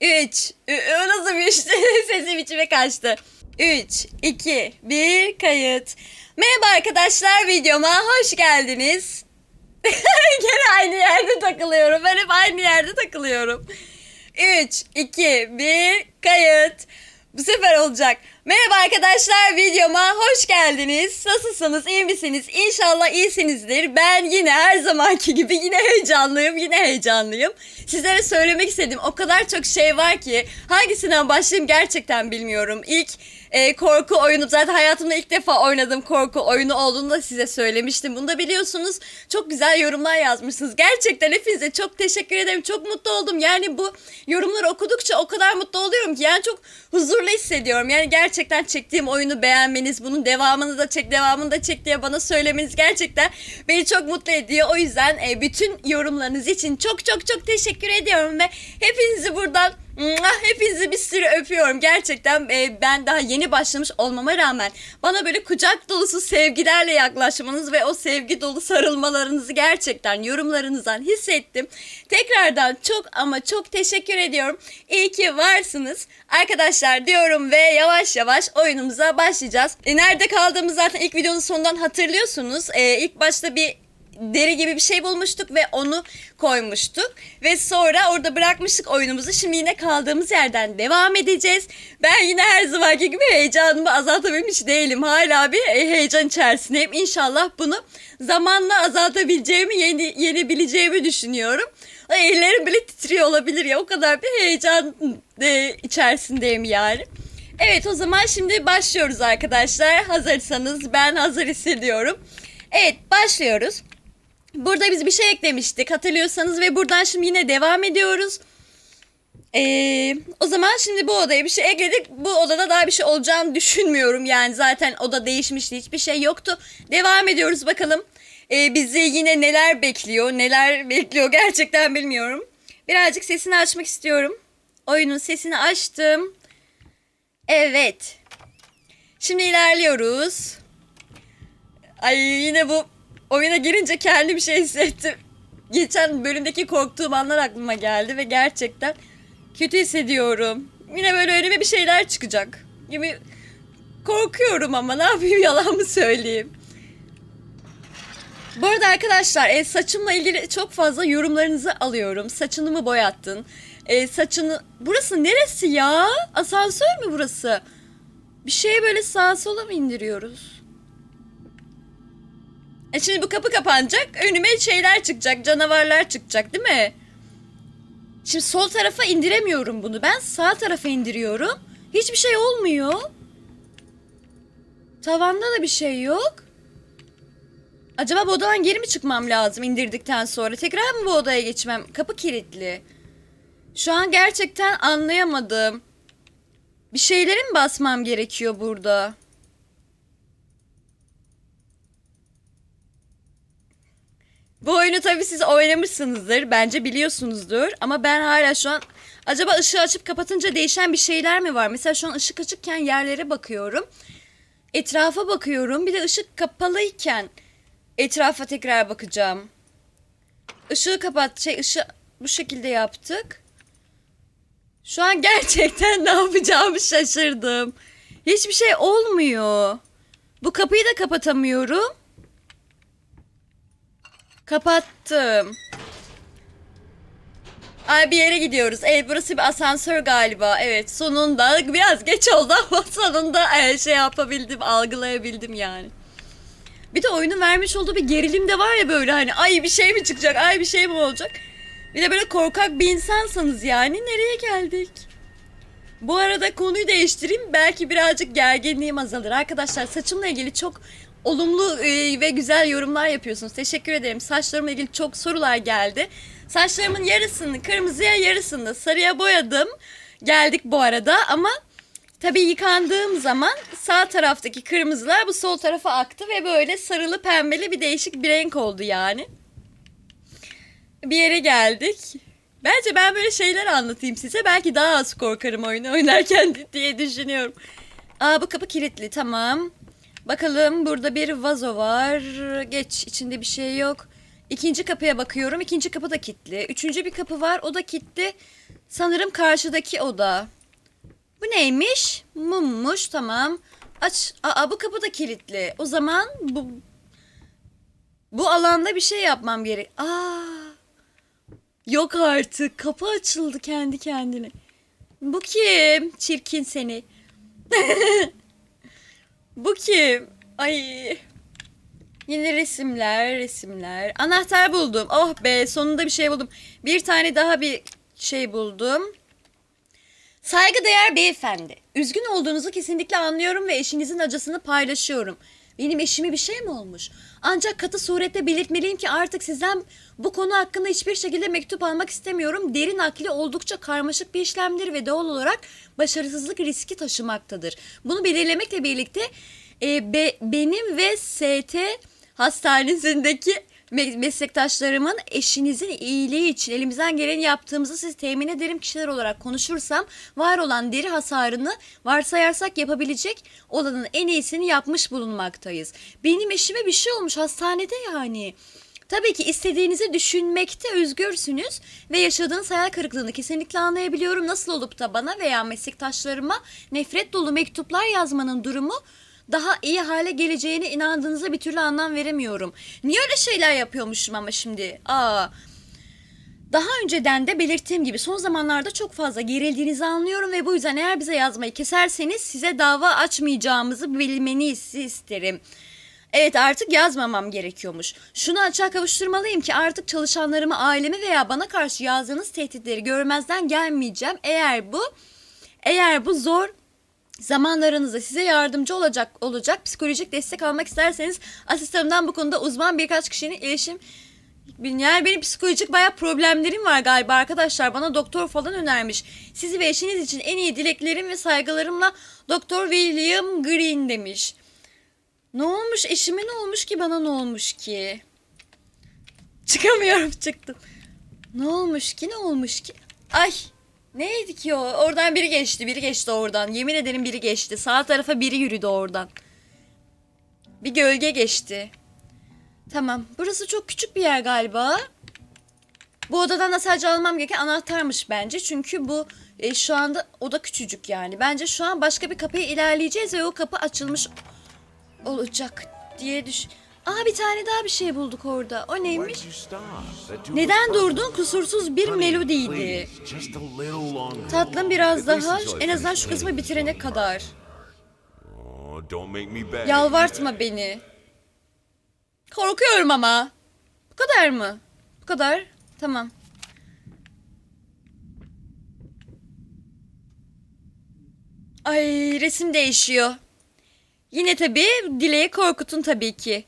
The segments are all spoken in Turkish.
3. O nasıl bir işte sesim içime kaçtı. 3, 2, 1 kayıt. Merhaba arkadaşlar videoma hoş geldiniz. Gene aynı yerde takılıyorum. Ben hep aynı yerde takılıyorum. 3, 2, 1 kayıt. Bu sefer olacak. Merhaba arkadaşlar videoma hoş geldiniz. Nasılsınız? iyi misiniz? İnşallah iyisinizdir. Ben yine her zamanki gibi yine heyecanlıyım. Yine heyecanlıyım. Sizlere söylemek istedim. O kadar çok şey var ki hangisinden başlayayım gerçekten bilmiyorum. İlk e, korku oyunu zaten hayatımda ilk defa oynadığım korku oyunu olduğunu da size söylemiştim. Bunu da biliyorsunuz. Çok güzel yorumlar yazmışsınız. Gerçekten hepinize çok teşekkür ederim. Çok mutlu oldum. Yani bu yorumları okudukça o kadar mutlu oluyorum ki yani çok huzurlu hissediyorum. Yani gerçekten çektiğim oyunu beğenmeniz, bunun devamını da çek, devamını da çek diye bana söylemeniz gerçekten beni çok mutlu ediyor. O yüzden e, bütün yorumlarınız için çok çok çok teşekkür ediyorum ve hepinizi buradan! Hepinizi bir sürü öpüyorum. Gerçekten e, ben daha yeni başlamış olmama rağmen bana böyle kucak dolusu sevgilerle yaklaşmanız ve o sevgi dolu sarılmalarınızı gerçekten yorumlarınızdan hissettim. Tekrardan çok ama çok teşekkür ediyorum. İyi ki varsınız. Arkadaşlar diyorum ve yavaş yavaş oyunumuza başlayacağız. E, nerede kaldığımız zaten ilk videonun sonundan hatırlıyorsunuz. E, ilk başta bir deri gibi bir şey bulmuştuk ve onu koymuştuk. Ve sonra orada bırakmıştık oyunumuzu. Şimdi yine kaldığımız yerden devam edeceğiz. Ben yine her zamanki gibi heyecanımı azaltabilmiş değilim. Hala bir heyecan içerisindeyim. İnşallah bunu zamanla azaltabileceğimi, yeni, yenebileceğimi düşünüyorum. Ellerim bile titriyor olabilir ya. O kadar bir heyecan e, içerisindeyim yani. Evet o zaman şimdi başlıyoruz arkadaşlar. Hazırsanız ben hazır hissediyorum. Evet başlıyoruz. Burada biz bir şey eklemiştik hatırlıyorsanız ve buradan şimdi yine devam ediyoruz. Ee, o zaman şimdi bu odaya bir şey ekledik. Bu odada daha bir şey olacağını düşünmüyorum. Yani zaten oda değişmişti. Hiçbir şey yoktu. Devam ediyoruz bakalım. Ee, bizi yine neler bekliyor, neler bekliyor gerçekten bilmiyorum. Birazcık sesini açmak istiyorum. Oyunun sesini açtım. Evet. Şimdi ilerliyoruz. Ay yine bu oyuna girince kendi bir şey hissettim. Geçen bölümdeki korktuğum anlar aklıma geldi ve gerçekten kötü hissediyorum. Yine böyle önüme bir şeyler çıkacak gibi korkuyorum ama ne yapayım yalan mı söyleyeyim. Bu arada arkadaşlar e, saçımla ilgili çok fazla yorumlarınızı alıyorum. Saçını mı boyattın? E, saçını... Burası neresi ya? Asansör mü burası? Bir şeye böyle sağa sola mı indiriyoruz? E şimdi bu kapı kapanacak. Önüme şeyler çıkacak. Canavarlar çıkacak değil mi? Şimdi sol tarafa indiremiyorum bunu. Ben sağ tarafa indiriyorum. Hiçbir şey olmuyor. Tavanda da bir şey yok. Acaba bu odadan geri mi çıkmam lazım indirdikten sonra? Tekrar mı bu odaya geçmem? Kapı kilitli. Şu an gerçekten anlayamadım. Bir şeylere mi basmam gerekiyor burada? Bu oyunu tabii siz oynamışsınızdır. Bence biliyorsunuzdur. Ama ben hala şu an... Acaba ışığı açıp kapatınca değişen bir şeyler mi var? Mesela şu an ışık açıkken yerlere bakıyorum. Etrafa bakıyorum. Bir de ışık kapalıyken etrafa tekrar bakacağım. Işığı kapat. Şey ışığı bu şekilde yaptık. Şu an gerçekten ne yapacağımı şaşırdım. Hiçbir şey olmuyor. Bu kapıyı da kapatamıyorum. Kapattım. Ay bir yere gidiyoruz. Evet burası bir asansör galiba. Evet sonunda biraz geç oldu ama sonunda e, şey yapabildim, algılayabildim yani. Bir de oyunun vermiş olduğu bir gerilim de var ya böyle hani ay bir şey mi çıkacak, ay bir şey mi olacak. Bir de böyle korkak bir insansanız yani nereye geldik? Bu arada konuyu değiştireyim. Belki birazcık gerginliğim azalır. Arkadaşlar saçımla ilgili çok olumlu e, ve güzel yorumlar yapıyorsunuz. Teşekkür ederim. Saçlarımla ilgili çok sorular geldi. Saçlarımın yarısını kırmızıya yarısını sarıya boyadım. Geldik bu arada ama tabii yıkandığım zaman sağ taraftaki kırmızılar bu sol tarafa aktı ve böyle sarılı pembeli bir değişik bir renk oldu yani. Bir yere geldik. Bence ben böyle şeyler anlatayım size. Belki daha az korkarım oyunu oynarken diye düşünüyorum. Aa bu kapı kilitli tamam. Bakalım burada bir vazo var. Geç içinde bir şey yok. İkinci kapıya bakıyorum. İkinci kapı da kilitli. Üçüncü bir kapı var. O da kilitli. Sanırım karşıdaki oda. Bu neymiş? Mummuş. Tamam. Aç. Aa bu kapı da kilitli. O zaman bu bu alanda bir şey yapmam gerek. Aa. Yok artık. Kapı açıldı kendi kendine. Bu kim? Çirkin seni. Bu kim? Ay. Yine resimler, resimler. Anahtar buldum. Oh be, sonunda bir şey buldum. Bir tane daha bir şey buldum. Saygıdeğer beyefendi. Üzgün olduğunuzu kesinlikle anlıyorum ve eşinizin acısını paylaşıyorum. Benim eşime bir şey mi olmuş? Ancak katı surette belirtmeliyim ki artık sizden bu konu hakkında hiçbir şekilde mektup almak istemiyorum. Derin akli oldukça karmaşık bir işlemdir ve doğal olarak başarısızlık riski taşımaktadır. Bunu belirlemekle birlikte e, be- benim ve ST hastanesindeki me- meslektaşlarımın eşinizin iyiliği için elimizden geleni yaptığımızı siz temin ederim kişiler olarak konuşursam var olan deri hasarını varsayarsak yapabilecek olanın en iyisini yapmış bulunmaktayız. Benim eşime bir şey olmuş hastanede yani. Tabii ki istediğinizi düşünmekte özgürsünüz ve yaşadığınız hayal kırıklığını kesinlikle anlayabiliyorum. Nasıl olup da bana veya meslektaşlarıma nefret dolu mektuplar yazmanın durumu daha iyi hale geleceğine inandığınıza bir türlü anlam veremiyorum. Niye öyle şeyler yapıyormuşum ama şimdi? Aa. Daha önceden de belirttiğim gibi son zamanlarda çok fazla gerildiğinizi anlıyorum ve bu yüzden eğer bize yazmayı keserseniz size dava açmayacağımızı bilmenizi isterim. Evet artık yazmamam gerekiyormuş. Şunu açığa kavuşturmalıyım ki artık çalışanlarımı, ailemi veya bana karşı yazdığınız tehditleri görmezden gelmeyeceğim. Eğer bu eğer bu zor zamanlarınızda size yardımcı olacak olacak psikolojik destek almak isterseniz asistanımdan bu konuda uzman birkaç kişinin iletişim yani benim psikolojik bayağı problemlerim var galiba arkadaşlar. Bana doktor falan önermiş. Sizi ve eşiniz için en iyi dileklerim ve saygılarımla Doktor William Green demiş. Ne olmuş? Eşime ne olmuş ki bana ne olmuş ki? Çıkamıyorum çıktım. Ne olmuş ki ne olmuş ki? Ay neydi ki o? Oradan biri geçti biri geçti oradan. Yemin ederim biri geçti. Sağ tarafa biri yürüdü oradan. Bir gölge geçti. Tamam. Burası çok küçük bir yer galiba. Bu odadan da sadece almam gereken anahtarmış bence. Çünkü bu e, şu anda oda küçücük yani. Bence şu an başka bir kapıya ilerleyeceğiz ve o kapı açılmış olacak diye düş... Aa bir tane daha bir şey bulduk orada. O neymiş? Neden durdun? Kusursuz bir melodiydi. Tatlım biraz daha. En azından şu kısmı bitirene kadar. Yalvartma beni. Korkuyorum ama. Bu kadar mı? Bu kadar. Tamam. Ay resim değişiyor. Yine tabii Dile'yi korkutun tabii ki.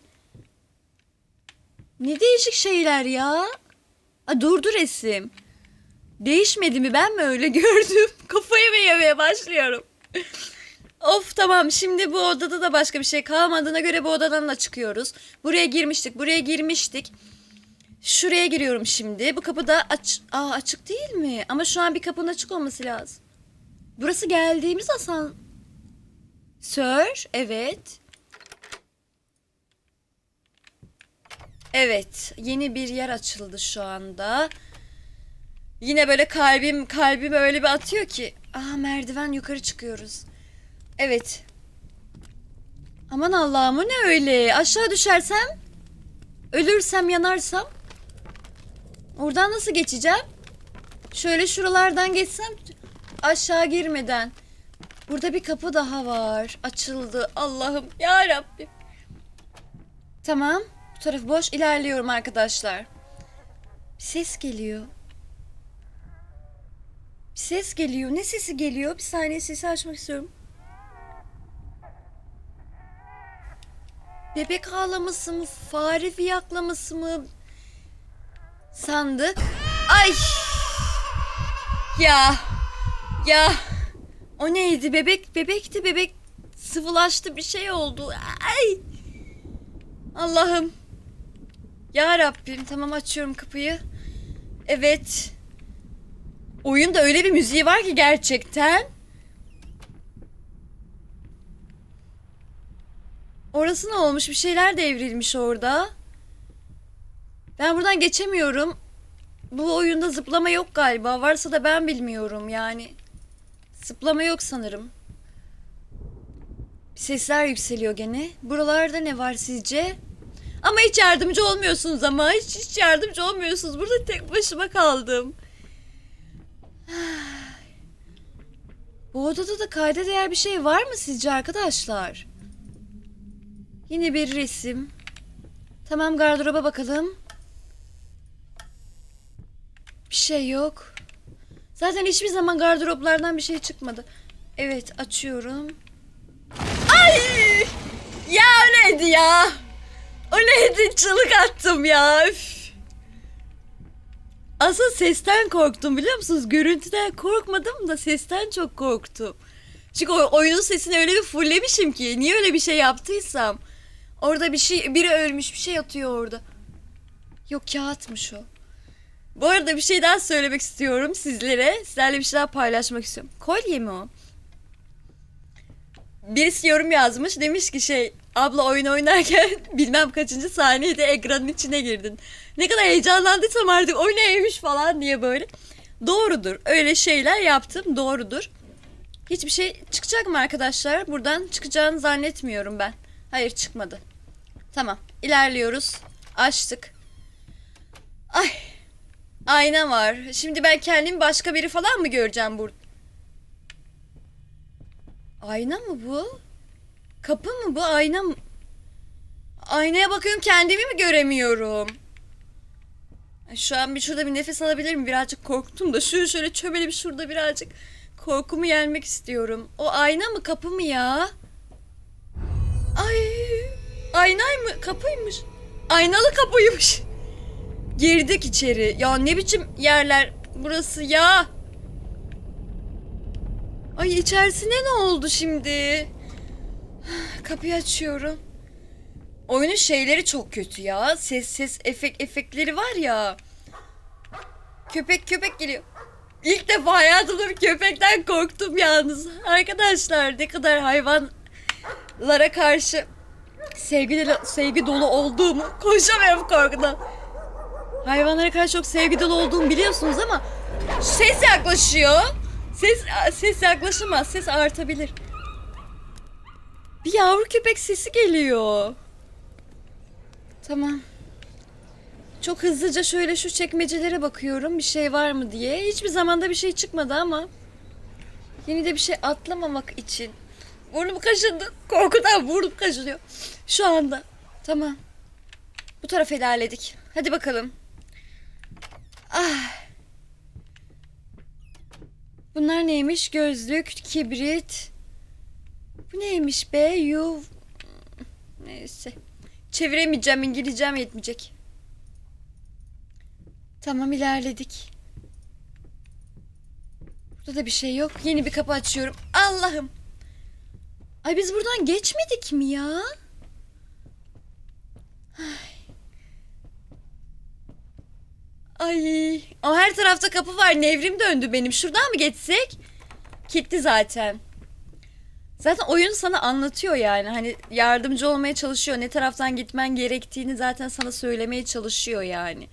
Ne değişik şeyler ya. A, durdu resim. Değişmedi mi ben mi öyle gördüm? Kafayı mı yemeye başlıyorum? of tamam şimdi bu odada da başka bir şey kalmadığına göre bu odadan da çıkıyoruz. Buraya girmiştik buraya girmiştik. Şuraya giriyorum şimdi. Bu kapı da aç Aa, açık değil mi? Ama şu an bir kapının açık olması lazım. Burası geldiğimiz asan... Sir, evet. Evet, yeni bir yer açıldı şu anda. Yine böyle kalbim kalbim öyle bir atıyor ki. Aa merdiven yukarı çıkıyoruz. Evet. Aman Allah'ım o ne öyle? Aşağı düşersem, ölürsem, yanarsam oradan nasıl geçeceğim? Şöyle şuralardan geçsem aşağı girmeden. Burada bir kapı daha var. Açıldı. Allah'ım ya Rabbim. Tamam. Bu taraf boş. İlerliyorum arkadaşlar. Bir ses geliyor. Bir ses geliyor. Ne sesi geliyor? Bir saniye sesi açmak istiyorum. Bebek ağlaması mı? Fare fiyaklaması mı? Sandık. Ay! Ya! Ya! O neydi? Bebek bebekti bebek sıvılaştı bir şey oldu. Ay! Allah'ım. Ya Rabbim tamam açıyorum kapıyı. Evet. Oyunda öyle bir müziği var ki gerçekten. Orası ne olmuş? Bir şeyler devrilmiş orada. Ben buradan geçemiyorum. Bu oyunda zıplama yok galiba. Varsa da ben bilmiyorum yani. Zıplama yok sanırım. Sesler yükseliyor gene. Buralarda ne var sizce? Ama hiç yardımcı olmuyorsunuz ama. Hiç, hiç yardımcı olmuyorsunuz. Burada tek başıma kaldım. Bu odada da kayda değer bir şey var mı sizce arkadaşlar? Yine bir resim. Tamam gardıroba bakalım. Bir şey yok. Zaten hiçbir zaman gardıroplardan bir şey çıkmadı. Evet açıyorum. Ay! Ya o neydi ya? O neydi? Çığlık attım ya. Üf. Asıl sesten korktum biliyor musunuz? Görüntüden korkmadım da sesten çok korktum. Çünkü oyunun sesini öyle bir fullemişim ki. Niye öyle bir şey yaptıysam. Orada bir şey, biri ölmüş bir şey atıyor orada. Yok kağıtmış o. Bu arada bir şey daha söylemek istiyorum sizlere. Sizlerle bir şey daha paylaşmak istiyorum. Kolye mi o? Birisi yorum yazmış. Demiş ki şey abla oyun oynarken bilmem kaçıncı saniyede ekranın içine girdin. Ne kadar heyecanlandıysam artık o neymiş falan diye böyle. Doğrudur. Öyle şeyler yaptım. Doğrudur. Hiçbir şey çıkacak mı arkadaşlar? Buradan çıkacağını zannetmiyorum ben. Hayır çıkmadı. Tamam. ilerliyoruz. Açtık. Ay. Ayna var. Şimdi ben kendimi başka biri falan mı göreceğim burada? Ayna mı bu? Kapı mı bu? Ayna mı? Aynaya bakıyorum kendimi mi göremiyorum? Şu an bir şurada bir nefes alabilir miyim? Birazcık korktum da şu şöyle çömeli bir şurada birazcık korkumu yenmek istiyorum. O ayna mı kapı mı ya? Ay aynay mı kapıymış? Aynalı kapıymış. Girdik içeri. Ya ne biçim yerler burası ya? Ay içerisine ne oldu şimdi? Kapıyı açıyorum. Oyunun şeyleri çok kötü ya. Ses ses efekt efektleri var ya. Köpek köpek geliyor. İlk defa hayatımda bir köpekten korktum yalnız. Arkadaşlar ne kadar hayvanlara karşı sevgi, sevgi dolu olduğumu konuşamıyorum korkudan. Hayvanlara karşı çok sevgi dolu olduğumu biliyorsunuz ama ses yaklaşıyor. Ses ses yaklaşamaz. Ses artabilir. Bir yavru köpek sesi geliyor. Tamam. Çok hızlıca şöyle şu çekmecelere bakıyorum bir şey var mı diye. Hiçbir zamanda bir şey çıkmadı ama yine de bir şey atlamamak için. Burnum kaşındı. Korkudan burnum kaşınıyor. Şu anda. Tamam. Bu tarafa ilerledik. Hadi bakalım. Ah. Bunlar neymiş? Gözlük, kibrit. Bu neymiş be? Yuv. Neyse. Çeviremeyeceğim. İngilizcem yetmeyecek. Tamam ilerledik. Burada da bir şey yok. Yeni bir kapı açıyorum. Allah'ım. Ay biz buradan geçmedik mi ya? Ay. O her tarafta kapı var. Nevrim döndü benim. Şuradan mı geçsek? Kilitli zaten. Zaten oyun sana anlatıyor yani. Hani yardımcı olmaya çalışıyor. Ne taraftan gitmen gerektiğini zaten sana söylemeye çalışıyor yani.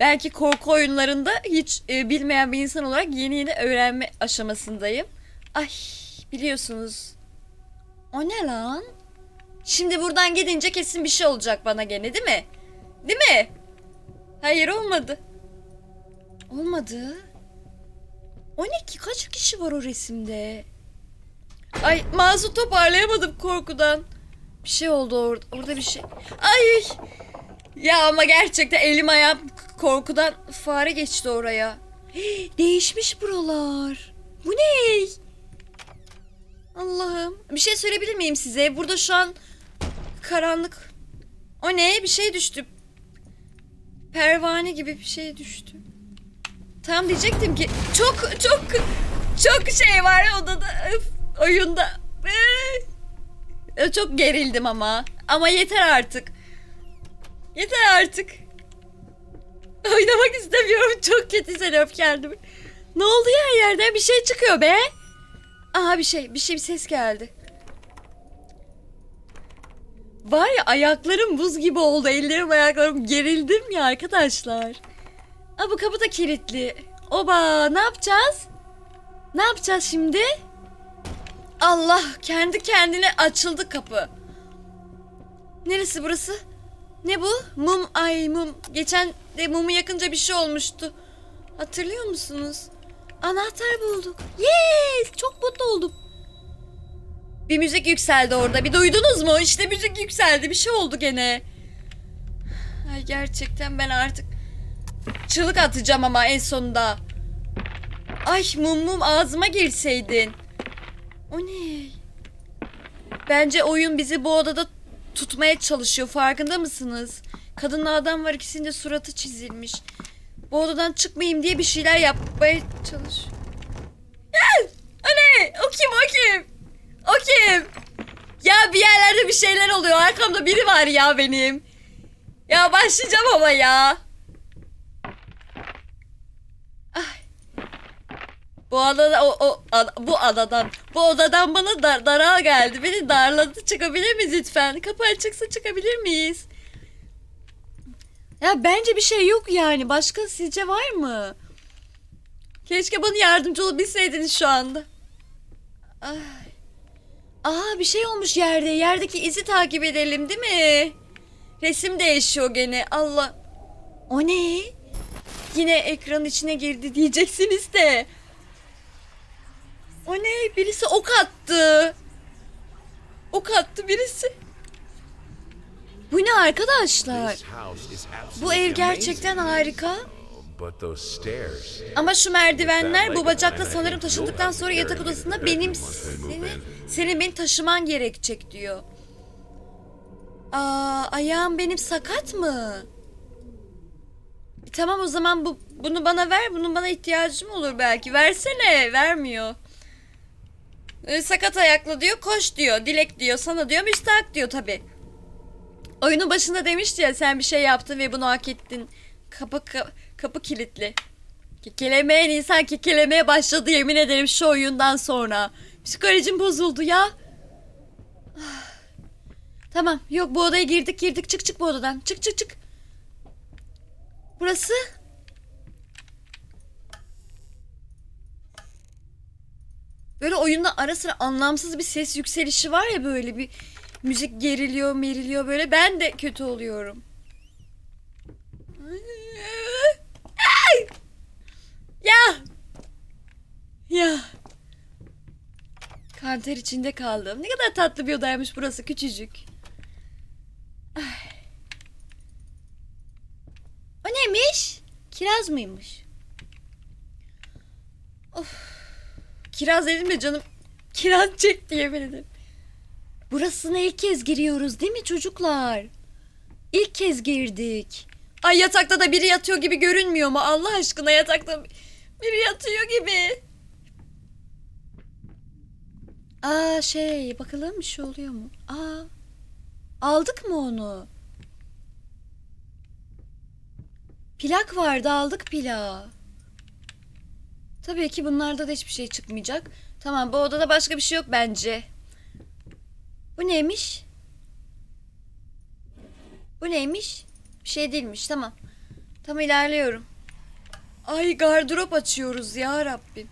Belki korku oyunlarında hiç e, bilmeyen bir insan olarak yeni yeni öğrenme aşamasındayım. Ay biliyorsunuz. O ne lan? Şimdi buradan gidince kesin bir şey olacak bana gene değil mi? Değil mi? Hayır olmadı. Olmadı. O ne ki? Kaç kişi var o resimde? Ay mouse'u toparlayamadım korkudan. Bir şey oldu orada. Orada bir şey. Ay! Ya ama gerçekten elim ayağım korkudan fare geçti oraya. Değişmiş buralar. Bu ne? Allah'ım. Bir şey söyleyebilir miyim size? Burada şu an karanlık. O ne? Bir şey düştü. Pervane gibi bir şey düştü. Tam diyecektim ki çok çok çok şey var odada öf, oyunda. Ee, Çok gerildim ama. Ama yeter artık. Yeter artık. Oynamak istemiyorum. Çok kötü hissediyorum kendimi. Ne oldu ya yerden? Bir şey çıkıyor be. Aha bir şey. Bir şey bir ses geldi. Var ya ayaklarım buz gibi oldu. Ellerim ayaklarım gerildim ya arkadaşlar. Aa bu kapı da kilitli. Oba ne yapacağız? Ne yapacağız şimdi? Allah kendi kendine açıldı kapı. Neresi burası? Ne bu? Mum ay mum. Geçen de mumu yakınca bir şey olmuştu. Hatırlıyor musunuz? Anahtar bulduk. Yes! Çok mutlu oldum. Bir müzik yükseldi orada. Bir duydunuz mu? İşte müzik yükseldi. Bir şey oldu gene. Ay gerçekten ben artık çığlık atacağım ama en sonunda. Ay mum mum ağzıma girseydin. O ne? Bence oyun bizi bu odada tutmaya çalışıyor. Farkında mısınız? Kadınla adam var ikisinin de suratı çizilmiş. Bu odadan çıkmayayım diye bir şeyler yapmaya çalış. O ne? O kim? O kim? O kim? Ya bir yerlerde bir şeyler oluyor. Arkamda biri var ya benim. Ya başlayacağım ama ya. Ay. Bu adada o, o ad- bu adadan bu odadan bana dar, daral geldi. Beni darladı. Çıkabilir miyiz lütfen? Kapı açıksa çıkabilir miyiz? Ya bence bir şey yok yani. Başka sizce var mı? Keşke bana yardımcı olabilseydiniz şu anda. Ay. Aa bir şey olmuş yerde. Yerdeki izi takip edelim değil mi? Resim değişiyor gene. Allah. O ne? Yine ekranın içine girdi diyeceksiniz de. O ne? Birisi ok attı. Ok attı birisi. Bu ne arkadaşlar? Bu ev gerçekten harika. Ama şu merdivenler bu bacakla sanırım taşındıktan sonra yatak odasında benim seni, senin beni taşıman gerekecek diyor. Aa, ayağım benim sakat mı? E, tamam o zaman bu bunu bana ver. Bunun bana ihtiyacım olur belki. Versene. Vermiyor. E, sakat ayaklı diyor. Koş diyor. Dilek diyor. Sana diyor. Müstahak diyor tabi. Oyunun başında demişti ya sen bir şey yaptın ve bunu hak ettin. Kapı ka- kapı kilitli. Kekelemeyen insan kekelemeye başladı yemin ederim şu oyundan sonra. Psikolojim bozuldu ya. Tamam yok bu odaya girdik girdik çık çık bu odadan. Çık çık çık. Burası? Böyle oyunda ara sıra anlamsız bir ses yükselişi var ya böyle bir müzik geriliyor meriliyor böyle ben de kötü oluyorum. Ya! Ya! Kanter içinde kaldım. Ne kadar tatlı bir odaymış burası küçücük. Ay. O neymiş? Kiraz mıymış? Of. Kiraz dedim de canım kiraz çek diye ederim. Burasına ilk kez giriyoruz değil mi çocuklar? İlk kez girdik. Ay yatakta da biri yatıyor gibi görünmüyor mu? Allah aşkına yatakta biri yatıyor gibi. Aa şey bakalım bir şey oluyor mu? Aa aldık mı onu? Plak vardı aldık plağı. Tabii ki bunlarda da hiçbir şey çıkmayacak. Tamam bu odada başka bir şey yok bence. Bu neymiş? Bu neymiş? Bir şey değilmiş tamam. Tam ilerliyorum. Ay gardırop açıyoruz ya Rabbim.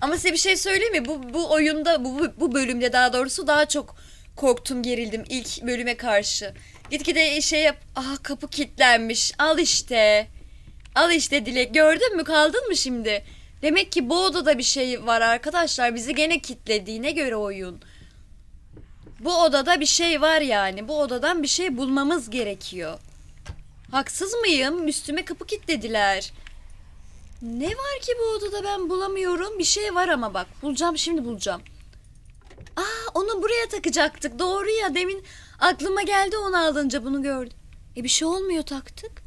Ama size bir şey söyleyeyim mi? Bu, bu oyunda, bu, bu- bölümde daha doğrusu daha çok korktum, gerildim ilk bölüme karşı. Gitgide şey yap... Aha kapı kilitlenmiş. Al işte. Al işte Dilek. Gördün mü? Kaldın mı şimdi? Demek ki bu odada bir şey var arkadaşlar. Bizi gene kilitlediğine göre oyun. Bu odada bir şey var yani. Bu odadan bir şey bulmamız gerekiyor. Haksız mıyım? Üstüme kapı kilitlediler. Ne var ki bu odada ben bulamıyorum. Bir şey var ama bak. Bulacağım şimdi bulacağım. Aa onu buraya takacaktık. Doğru ya demin aklıma geldi onu alınca bunu gördüm. E bir şey olmuyor taktık.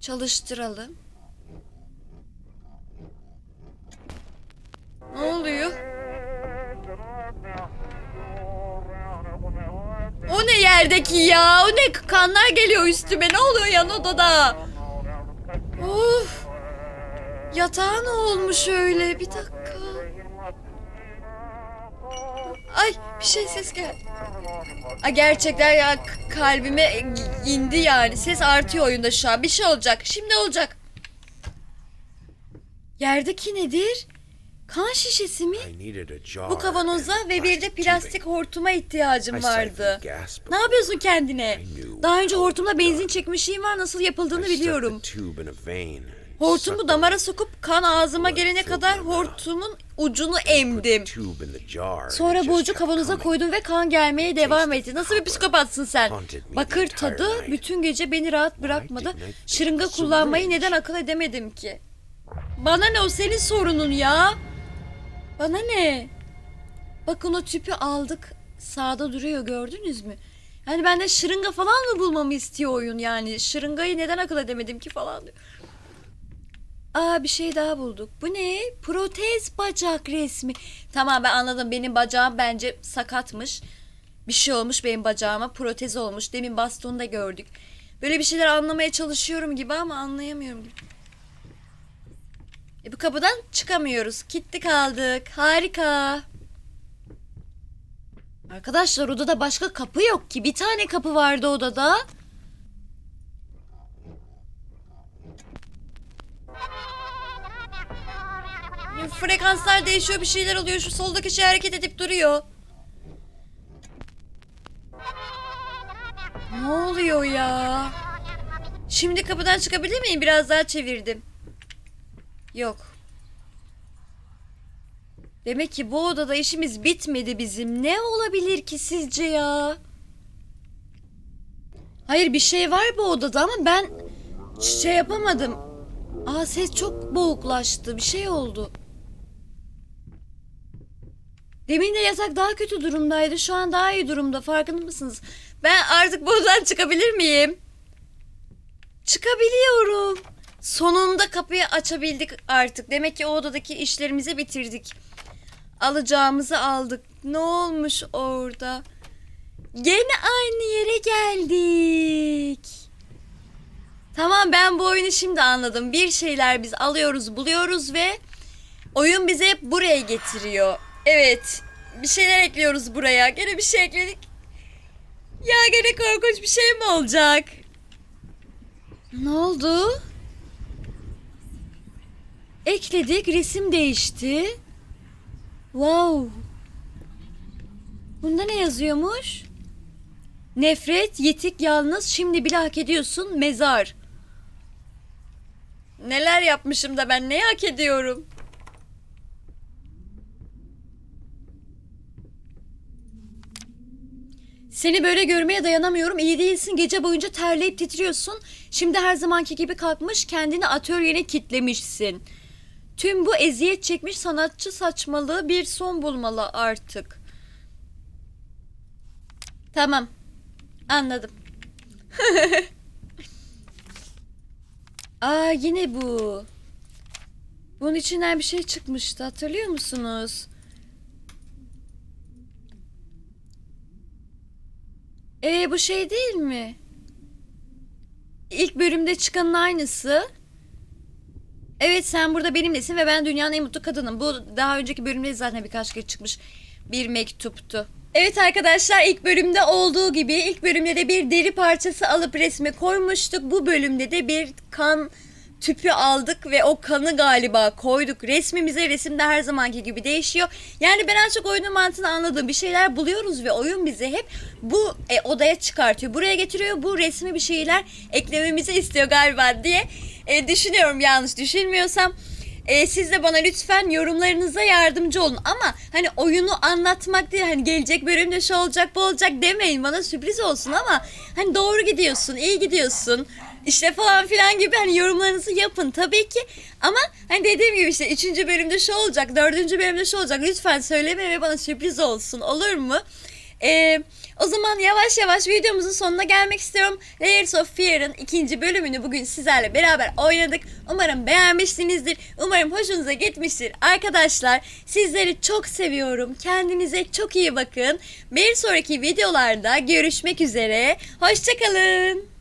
Çalıştıralım. Ne oluyor? O ne yerdeki ya? O ne kanlar geliyor üstüme? Ne oluyor yan odada? Of. Yatağa ne olmuş öyle? Bir dakika. Ay bir şey ses geldi. Ay gerçekten ya kalbime indi yani. Ses artıyor oyunda şu an. Bir şey olacak. Şimdi olacak. Yerdeki nedir? Kan şişesi mi? Bu kavanoza ve bir de plastik hortuma ihtiyacım vardı. Ne yapıyorsun kendine? Daha önce hortumla benzin çekmişliğim var. Nasıl yapıldığını biliyorum. Hortumu damara sokup kan ağzıma gelene kadar hortumun ucunu emdim. Sonra bu ucu kavanoza koydum ve kan gelmeye devam etti. Nasıl bir psikopatsın sen? Bakır tadı bütün gece beni rahat bırakmadı. Şırınga kullanmayı neden akıl edemedim ki? Bana ne o senin sorunun ya? Bana ne? Bakın o tüpü aldık. Sağda duruyor gördünüz mü? Yani benden şırınga falan mı bulmamı istiyor oyun yani? Şırıngayı neden akıl edemedim ki falan diyor. Aa bir şey daha bulduk. Bu ne? Protez bacak resmi. Tamam ben anladım. Benim bacağım bence sakatmış. Bir şey olmuş benim bacağıma. Protez olmuş. Demin bastonu da gördük. Böyle bir şeyler anlamaya çalışıyorum gibi ama anlayamıyorum. E bu kapıdan çıkamıyoruz. Kilitli kaldık. Harika. Arkadaşlar odada başka kapı yok ki. Bir tane kapı vardı odada. Frekanslar değişiyor bir şeyler oluyor. Şu soldaki şey hareket edip duruyor. Ne oluyor ya? Şimdi kapıdan çıkabilir miyim? Biraz daha çevirdim. Yok. Demek ki bu odada işimiz bitmedi bizim. Ne olabilir ki sizce ya? Hayır bir şey var bu odada ama ben şey yapamadım. Aa ses çok boğuklaştı. Bir şey oldu. Demin de yatak daha kötü durumdaydı. Şu an daha iyi durumda. Farkında mısınız? Ben artık bu odadan çıkabilir miyim? Çıkabiliyorum. Sonunda kapıyı açabildik artık. Demek ki o odadaki işlerimizi bitirdik. Alacağımızı aldık. Ne olmuş orada? Gene aynı yere geldik. Tamam ben bu oyunu şimdi anladım. Bir şeyler biz alıyoruz, buluyoruz ve oyun bizi hep buraya getiriyor. Evet. Bir şeyler ekliyoruz buraya. Gene bir şey ekledik. Ya gene korkunç bir şey mi olacak? Ne oldu? Ekledik, resim değişti. Wow. Bunda ne yazıyormuş? Nefret, yetik, yalnız, şimdi bile hak ediyorsun, mezar. Neler yapmışım da ben ne hak ediyorum? Seni böyle görmeye dayanamıyorum. İyi değilsin. Gece boyunca terleyip titriyorsun. Şimdi her zamanki gibi kalkmış kendini atölyene kitlemişsin. Tüm bu eziyet çekmiş sanatçı saçmalığı bir son bulmalı artık. Tamam. Anladım. Aa yine bu. Bunun içinden bir şey çıkmıştı. Hatırlıyor musunuz? Ee bu şey değil mi? İlk bölümde çıkanın aynısı. Evet sen burada benimlesin ve ben dünyanın en mutlu kadınım. Bu daha önceki bölümde zaten birkaç kez çıkmış bir mektuptu. Evet arkadaşlar ilk bölümde olduğu gibi ilk bölümde de bir deri parçası alıp resme koymuştuk. Bu bölümde de bir kan tüpü aldık ve o kanı galiba koyduk resmimize. Resimde her zamanki gibi değişiyor. Yani ben az çok oyunun mantığını anladım. Bir şeyler buluyoruz ve oyun bize hep bu e, odaya çıkartıyor. Buraya getiriyor. Bu resmi bir şeyler eklememizi istiyor galiba diye e, düşünüyorum yanlış düşünmüyorsam. E, siz de bana lütfen yorumlarınıza yardımcı olun. Ama hani oyunu anlatmak değil hani gelecek bölümde şu olacak bu olacak demeyin. Bana sürpriz olsun ama hani doğru gidiyorsun, iyi gidiyorsun. İşte falan filan gibi hani yorumlarınızı yapın tabii ki. Ama hani dediğim gibi işte 3. bölümde şu olacak, 4. bölümde şu olacak. Lütfen söyleme ve bana sürpriz olsun olur mu? Ee, o zaman yavaş yavaş videomuzun sonuna gelmek istiyorum. Layers of Fear'ın ikinci bölümünü bugün sizlerle beraber oynadık. Umarım beğenmişsinizdir. Umarım hoşunuza gitmiştir. Arkadaşlar sizleri çok seviyorum. Kendinize çok iyi bakın. Bir sonraki videolarda görüşmek üzere. Hoşçakalın.